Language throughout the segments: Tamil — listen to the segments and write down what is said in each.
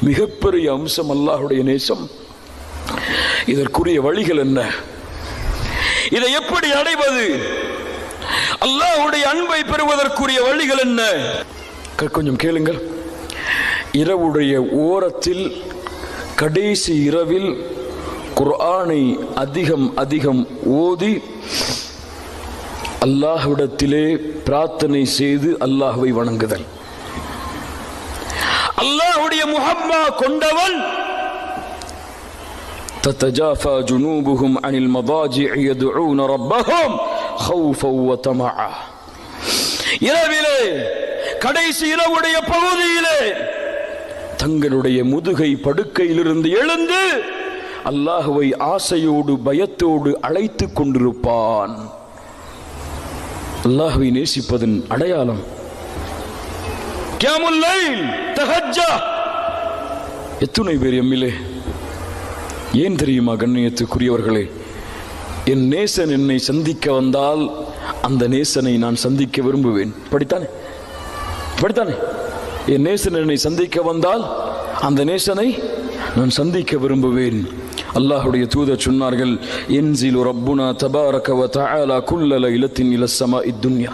மிகப்பெரிய அம்சம் அல்லாஹுடைய நேசம். இதற்குரிய வழிகள் என்ன? இதை எப்படி அடைவது? அல்லாஹுடைய அன்பை பெறுவதற்குரிய வழிகள் என்ன? க- கொஞ்சம் கேளுங்கள். இரவுடைய ஓரத்தில் கடைசி இரவில் குர்ஆனை அதிகம் அதிகம் ஓதி அல்லாஹ்விடத்திலே பிரார்த்தனை செய்து அல்லாஹுவை வணங்குதல். அல்லாஹ்வுடைய முஹப்பா கொண்டவன் تتجافى جنوبهم عن المضاجع يدعون ربهم خوفا وطمعا இரவிலே கடைசி இரவுடைய பகுதியிலே தங்களுடைய முதுகை படுக்கையிலிருந்து எழுந்து அல்லாஹுவை ஆசையோடு பயத்தோடு அழைத்துக் கொண்டிருப்பான் அல்லாஹுவை நேசிப்பதன் அடையாளம் கியாமுல் தஹஜ்ஜா. எத்துணை பேர் எம்மிலே. ஏன் தெரியுமா கண்ணியத்துக்குரியவர்களே? என் நேசன் என்னை சந்திக்க வந்தால் அந்த நேசனை நான் சந்திக்க விரும்புவேன். படித்தானே படித்தானே என் நேசன் என்னை சந்திக்க வந்தால் அந்த நேசனை நான் சந்திக்க விரும்புவேன். அல்லாஹுடைய தூதர் சொன்னார்கள் என்சிலு ரப்புனா தபாரக வ தஆலா இலத்தின் லைலத்தின் இத்துன்யா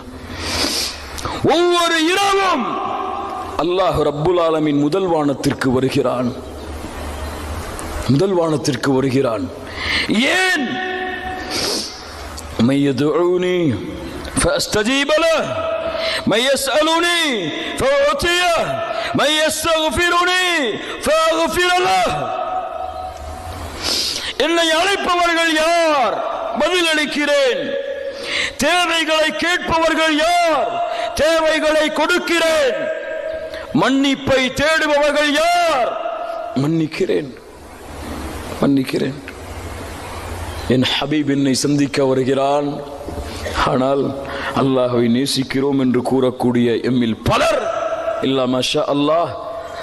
ஒவ்வொரு இரவும் அல்லாஹ் ரப்புல் ஆலமீன் முதல் வானத்திற்கு வருகிறான் முதல் வானத்திற்கு வருகிறான் ஏன் من يدعوني فاستجيب له من يسالني فاعطيه من يستغفرني فاغفر له என்னை அழைப்பவர்கள் யார் பதிலளிக்கிறேன் தேவைகளை கேட்பவர்கள் யார் தேவைகளை கொடுக்கிறேன் மன்னிப்பை தேடுபவர்கள் யார்? மன்னிக்கிறேன். மன்னிக்கிறேன். என் ஹபீப் என்னை சந்திக்க வருகிறான். ஆனால் அல்லாஹை நேசிக்கிறோம் என்று கூறக்கூடிய எம்மில் பலர் இல்லாமஷா அல்லாஹ்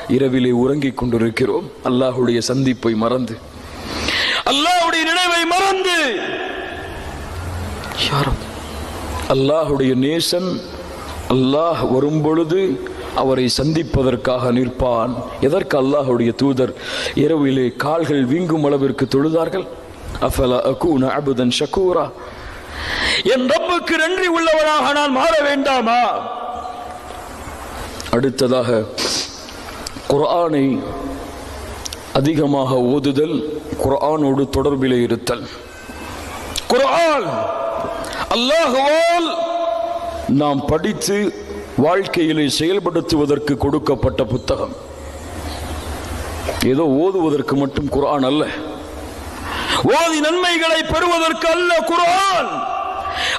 இரவிலே உறங்கிக் கொண்டிருக்கிறோம். அல்லாஹுடைய சந்திப்பை மறந்து. அல்லாஹுடைய நினைவை மறந்து. யாரும் நேசன் அல்லாஹ் வரும் பொழுது அவரை சந்திப்பதற்காக நிற்பான். எதற்கு அல்லாஹ்வுடைய தூதர் இரவிலே கால்கள் வீங்கும் அளவிற்கு தொழுதார்கள்? அஃபலா அகூன அபுதன் ஷக்கூரா என் ரப்புக்கு நன்றி உள்ளவனாக நான் மாற வேண்டாமா? அடுத்ததாக குர்ஆனை அதிகமாக ஓதுதல் குர்ஆனோடு தொடர்பிலே இருத்தல். குர்ஆன் அல்லாஹுவால் நாம் படித்து வாழ்க்கையிலே செயல்படுத்துவதற்கு கொடுக்கப்பட்ட புத்தகம். ஏதோ ஓதுவதற்கு மட்டும் குரான் அல்ல. ஓதி நன்மைகளை பெறுவதற்கு அல்ல குரான்.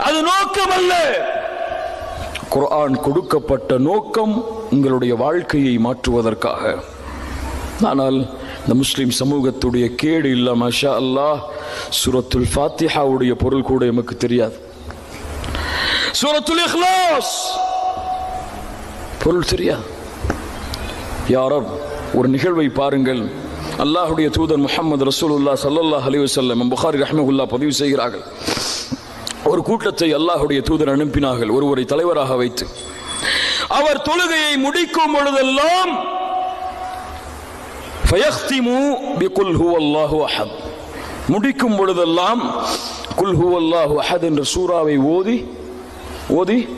அது நோக்கம் அல்ல. குரான் கொடுக்கப்பட்ட நோக்கம் உங்களுடைய வாழ்க்கையை மாற்றுவதற்காக. ஆனால் இந்த முஸ்லீம் சமூகத்துடைய கேடு இல்ல மஷா அல்லாஹ் சுரத்துல் ஃபாத்திஹாவுடைய பொருள் கூட எமக்கு தெரியாது. சூரத்துல் இஹ்லாஸ். பொருள் சரியா? யாரோ ஒரு நிகழ்வை பாருங்கள். அல்லாஹுடைய தூதர் முகமது ரசூலுல்லாஹ் சல்லல்லாஹ் அலி வல்லம் புகாரி ரஹமகுல்லா பதிவு செய்கிறார்கள். ஒரு கூட்டத்தை அல்லாஹுடைய தூதர் அனுப்பினார்கள் ஒருவரை தலைவராக வைத்து. அவர் தொழுகையை முடிக்கும் பொழுதெல்லாம் அஹத். முடிக்கும் பொழுதெல்லாம் குல்ஹூ ஹுவல்லாஹு அஹத் என்ற சூறாவை ஓதி ஓதி